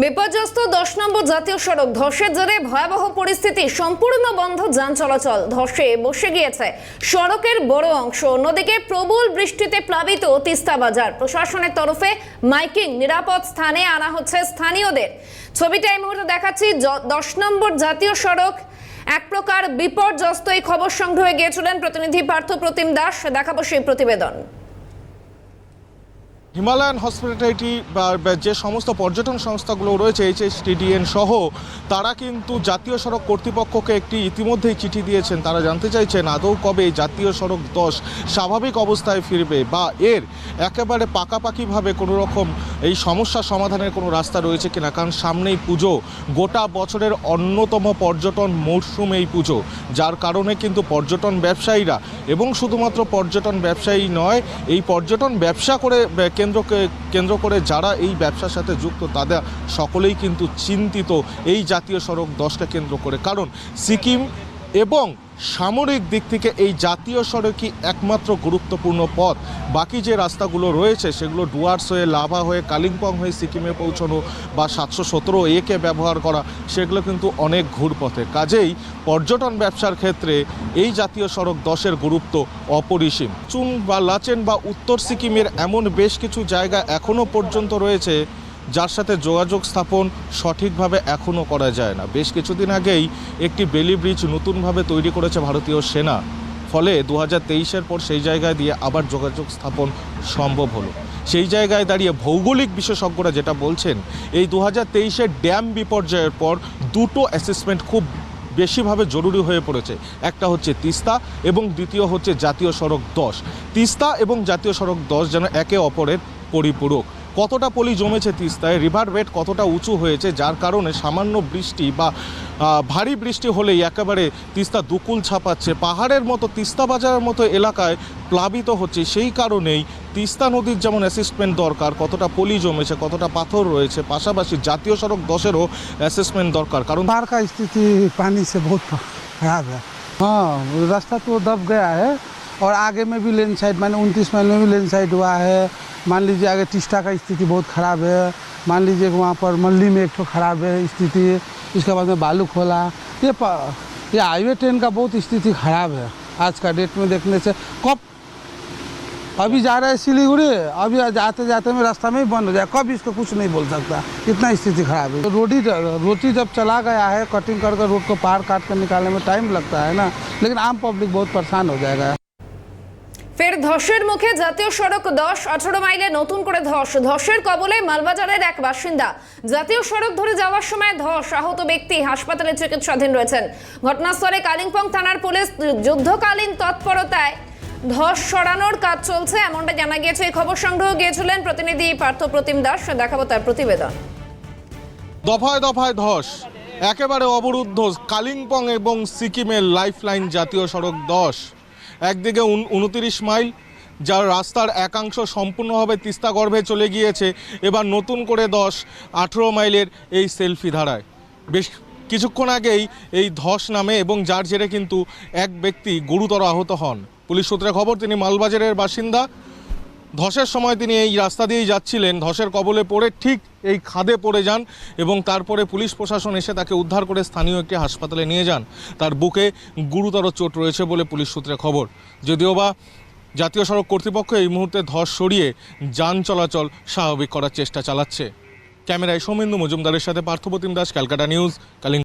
বিপর্যস্ত দশ নম্বর জাতীয় সড়ক ধসের জেরে ভয়াবহ পরিস্থিতি সম্পূর্ণ বন্ধ যান চলাচল। ধসে বসে গিয়েছে সড়কের বড় অংশ। অন্যদিকে প্রবল বৃষ্টিতে প্লাবিত তিস্তা বাজার। প্রশাসনের তরফে মাইকিং নিরাপদ স্থানে আনা হচ্ছে স্থানীয়দের। ছবিটা এই মুহূর্তে দেখাচ্ছি। দশ নম্বর জাতীয় সড়ক এক প্রকার বিপর্যস্ত এই খবর সংগ্রহে গিয়েছিলেন প্রতিনিধি পার্থ প্রতিম দাস। দেখাবো সেই প্রতিবেদন। হিমালয়ান হসপিটালিটি বা যে সমস্ত পর্যটন সংস্থাগুলো রয়েছে এইচএসটিডিএন সহ, তারা কিন্তু জাতীয় সড়ক কর্তৃপক্ষকে একটি ইতিমধ্যেই চিঠি দিয়েছেন। তারা জানতে চাইছেন, আদৌ কবে জাতীয় সড়ক দশ স্বাভাবিক অবস্থায় ফিরবে বা এর একেবারে পাকাপাকিভাবে কোনো রকম এই সমস্যা সমাধানের কোনো রাস্তা রয়েছে কিনা? কারণ সামনেই পুজো, গোটা বছরের অন্যতম পর্যটন মরশুম এই পুজো। যার কারণে কিন্তু পর্যটন ব্যবসায়ীরা, এবং শুধুমাত্র পর্যটন ব্যবসায়ী নয়, এই পর্যটন ব্যবসা করে কেন্দ্রকে, কেন্দ্র করে যারা এই ব্যবসার সাথে যুক্ত, তাদের সকলেই কিন্তু চিন্তিত এই জাতীয় সড়ক দশকে কেন্দ্র করে। কারণ সিকিম এবং সামরিক দিক থেকে এই জাতীয় সড়কই একমাত্র গুরুত্বপূর্ণ পথ? বাকি যে রাস্তাগুলো রয়েছে, সেগুলো ডুয়ার্স হয়ে, লাভা হয়ে, কালিম্পং হয়ে, সিকিমে পৌঁছানো বা সাতশো সতেরো একে ব্যবহার করা, সেগুলো কিন্তু অনেক ঘুরপথে। কাজেই পর্যটন ব্যবসার ক্ষেত্রে এই জাতীয় সড়ক দশের গুরুত্ব অপরিসীম। চুন বা লাচেন বা উত্তর সিকিমের এমন বেশ কিছু জায়গা এখনও পর্যন্ত রয়েছে যার সাথে যোগাযোগ স্থাপন সঠিকভাবে এখনও করা যায় না। বেশ কিছুদিন আগেই একটি বেলি ব্রিজ নতুনভাবে তৈরি করেছে ভারতীয় সেনা। ফলে দু হাজার পর সেই জায়গায় দিয়ে আবার যোগাযোগ স্থাপন সম্ভব হলো। সেই জায়গায় দাঁড়িয়ে ভৌগোলিক বিশেষজ্ঞরা যেটা বলছেন, এই দু হাজার ড্যাম বিপর্যয়ের পর দুটো অ্যাসেসমেন্ট খুব বেশিভাবে জরুরি হয়ে পড়েছে। একটা হচ্ছে তিস্তা এবং দ্বিতীয় হচ্ছে জাতীয় সড়ক দশ। তিস্তা এবং জাতীয় সড়ক দশ যেন একে অপরের পরিপূরক। কতটা পলি জমেছে তিস্তায় রিভার বেড কতটা উঁচু হয়েছে যার কারণে সামান্য বৃষ্টি বা আহ, ভারী বৃষ্টি হলেই একেবারে তিস্তা দুকুল ছাপাচ্ছে পাহাড়ের মতো তিস্তা বাজারের মতো এলাকায় প্লাবিত হচ্ছে সেই কারণেই তিস্তা নদীর যেমন অ্যাসেসমেন্ট দরকার কতটা পলি জমেছে কতটা পাথর রয়েছে পাশাপাশি জাতীয় সড়ক দশেরও অ্যাসেসমেন্ট দরকার কারণ बाढ़ का स्थिति पानी से बहुत खराब है हाँ रास्ता तो दब गया है और आगे में भी लैंड साइड माने उनतीस माइल में भी लैंड साइड हुआ है। मान लीजिए आगे टिस्टा का स्थिति बहुत ख़राब है। मान लीजिए कि वहाँ पर मल्ली में एक तो ख़राब है स्थिति। इसके बाद में बालू खोला। ये ये हाईवे ट्रेन का बहुत स्थिति ख़राब है आज का डेट में देखने से। कब? अभी जा रहा है सिलीगुड़ी। अभी जाते जाते में रास्ता में ही बंद हो जाए कब इसको कुछ नहीं बोल सकता। इतना स्थिति खराब है। रोडी रोटी जब चला गया है, कटिंग कर कर रोड को पार काट कर निकालने में टाइम लगता है ना। लेकिन आम पब्लिक बहुत परेशान हो जाएगा। ফের ধসের মুখে জাতীয় সড়ক দশ, আঠারো মাইলে নতুন করে ধস। ধসের কবলে মালবাজারের এক বাসিন্দা। জাতীয় সড়ক ধরে যাওয়ার সময় ধস, আহত ব্যক্তি হাসপাতালে চিকিৎসাধীন রয়েছেন। ঘটনাস্থলে কালিম্পং থানার পুলিশ যুদ্ধকালীন তৎপরতায় ধস সরানোর কাজ চলছে, এমনটা জানা গিয়েছে। এই খবর সংগ্রহ গিয়েছিলেন প্রতিনিধি পার্থ প্রতিম দাস। দেখাবো তার প্রতিবেদন। দফায় দফায় ধস, একেবারে অবরুদ্ধ কালিম্পং এবং সিকিমের লাইফলাইন জাতীয় সড়ক দশ। একদিকে উন- উনতিরিশ মাইল, যার রাস্তার একাংশ সম্পূর্ণভাবে তিস্তা গর্ভে চলে গিয়েছে, এবার নতুন করে দশ, আঠেরো মাইলের এই সেলফি ধারায়। বেশ কিছুক্ষণ আগেই এই ধস নামে এবং যার জেরে কিন্তু এক ব্যক্তি গুরুতর আহত হন। পুলিশ সূত্রে খবর, তিনি মালবাজারের বাসিন্দা। ধসের সময় তিনি এই রাস্তা দিয়েই যাচ্ছিলেন। ধসের কবলে পড়ে ঠিক এই খাদে পড়ে যান এবং তারপরে পুলিশ প্রশাসন এসে তাকে উদ্ধার করে স্থানীয় একটি হাসপাতালে নিয়ে যান। তার বুকে গুরুতর চোট রয়েছে বলে পুলিশ সূত্রে খবর। যদিও বা জাতীয় সড়ক কর্তৃপক্ষ এই মুহূর্তে ধস সরিয়ে যান চলাচল স্বাভাবিক করার চেষ্টা চালাচ্ছে। ক্যামেরায় সৌমেন্দু মজুমদারের সাথে Parthapratim Das, Calcutta news calling